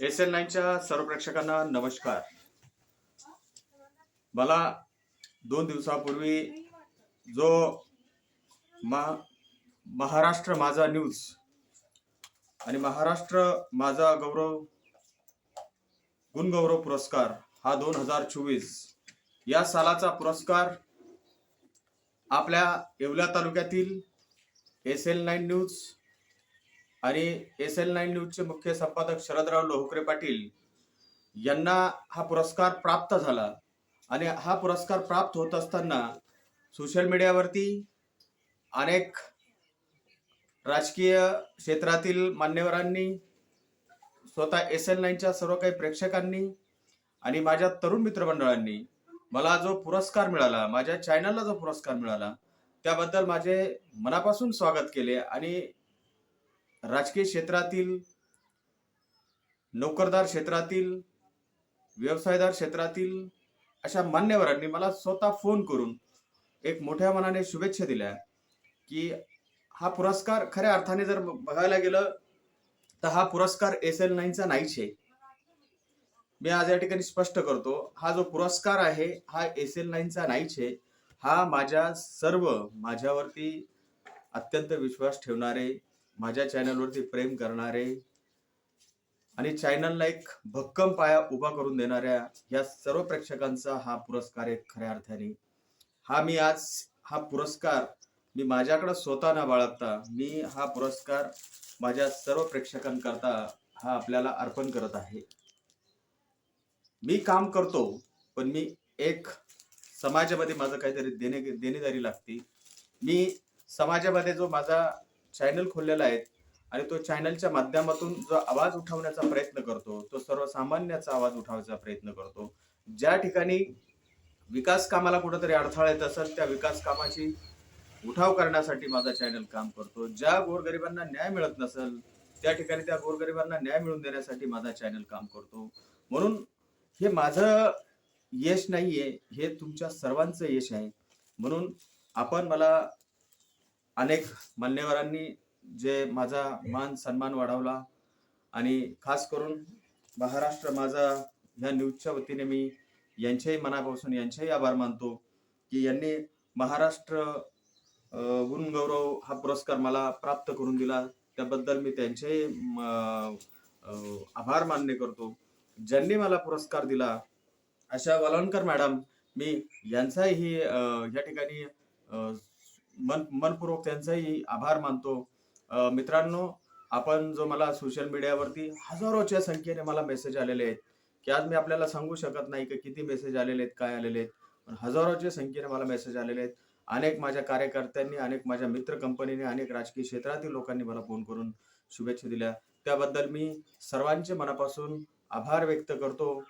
S N नाईनच्या सर्व प्रेक्षकांना नमस्कार. मला दोन दिवसापूर्वी जो मा महाराष्ट्र माझा न्यूज आणि महाराष्ट्र माझा गौरव गुणगौरव पुरस्कार हा दोन हजार चोवीस या सालाचा पुरस्कार आपल्या येवला तालुक्यातील एस एल नाईन न्यूज आणि एस एल नाईन न्यूजचे मुख्य संपादक शरदराव लोहकरे पाटील यांना हा पुरस्कार प्राप्त झाला. आणि हा पुरस्कार प्राप्त होत असताना सोशल मीडियावरती अनेक राजकीय क्षेत्रातील मान्यवरांनी स्वतः एस एल नाईनच्या सर्व काही प्रेक्षकांनी आणि माझ्या तरुण मित्रमंडळांनी मला जो पुरस्कार मिळाला माझ्या चॅनलला जो पुरस्कार मिळाला त्याबद्दल माझे मनापासून स्वागत केले आणि राजकीय क्षेत्रातील नोकरदार क्षेत्रातील व्यवसायदार क्षेत्रातील अशा मान्यवरांनी मला स्वतः फोन करून एक मोठ्या मनाने शुभेच्छा दिल्या की हा पुरस्कार खऱ्या अर्थाने जर बघायला गेलं तर हा पुरस्कार एस एल नाईनचा नाहीच आहे. मी आज या ठिकाणी स्पष्ट करतो हा जो पुरस्कार आहे हा एस एल नाईनचा नाहीच आहे. हा माझ्या सर्व माझ्यावरती अत्यंत विश्वास ठेवणारे माझ्या चॅनलवरती प्रेम करणारे आणि चॅनलला एक भक्कम पाया उभा करून देणाऱ्या या सर्व प्रेक्षकांचा हा पुरस्कार आहे खऱ्या अर्थाने. हा मी आज हा पुरस्कार मी माझ्याकडे स्वतः न बाळगता मी हा पुरस्कार माझ्या सर्व प्रेक्षकांकरता हा आपल्याला अर्पण करत आहे. मी काम करतो पण मी एक समाजामध्ये माझं काहीतरी देणे देणेदारी लागते. मी समाजामध्ये जो माझा चॅनल खोललेला आहे आणि तो चॅनलच्या माध्यमातून जो आवाज उठवण्याचा प्रयत्न करतो तो सर्वसामान्याचा आवाज उठवण्याचा प्रयत्न करतो. ज्या ठिकाणी विकास कामाला कुठंतरी अडथळा येत असेल त्या विकास कामाची उठाव करण्यासाठी माझा चॅनल काम करतो. ज्या गोरगरिबांना न्याय मिळत नसेल त्या ठिकाणी त्या गोरगरिबांना न्याय मिळवून देण्यासाठी माझा चॅनल काम करतो. म्हणून हे माझं यश नाहीये हे तुमच्या सर्वांचं यश आहे. म्हणून आपण मला अनेक मान्यवरांनी जे माझा मान सन्मान वाढवला आणि खास करून महाराष्ट्र माझा ह्या न्यूजच्या वतीने मी यांच्याही मनापासून यांचेही आभार मानतो की यांनी महाराष्ट्र गुणगौरव हा पुरस्कार मला प्राप्त करून दिला. त्याबद्दल मी त्यांचेही आभार मान्य करतो. ज्यांनी मला पुरस्कार दिला अशा वलवणकर मॅडम मी यांचाही या ठिकाणी मन मनपूर्वक त्यांचाही आभार मानतो. मित्रांनो आपण जो मला सोशल मीडियावरती हजारोच्या संख्येने मला मेसेज आलेले आहेत की आज मी आपल्याला सांगू शकत नाही की किती मेसेज आलेले आहेत काय आलेले आहेत पण हजारोच्या संख्येने मला मेसेज आलेले आहेत. अनेक माझ्या कार्यकर्त्यांनी अनेक माझ्या मित्र कंपनीने अनेक राजकीय क्षेत्रातील लोकांनी मला फोन करून शुभेच्छा दिल्या. त्याबद्दल मी सर्वांचे मनापासून आभार व्यक्त करतो.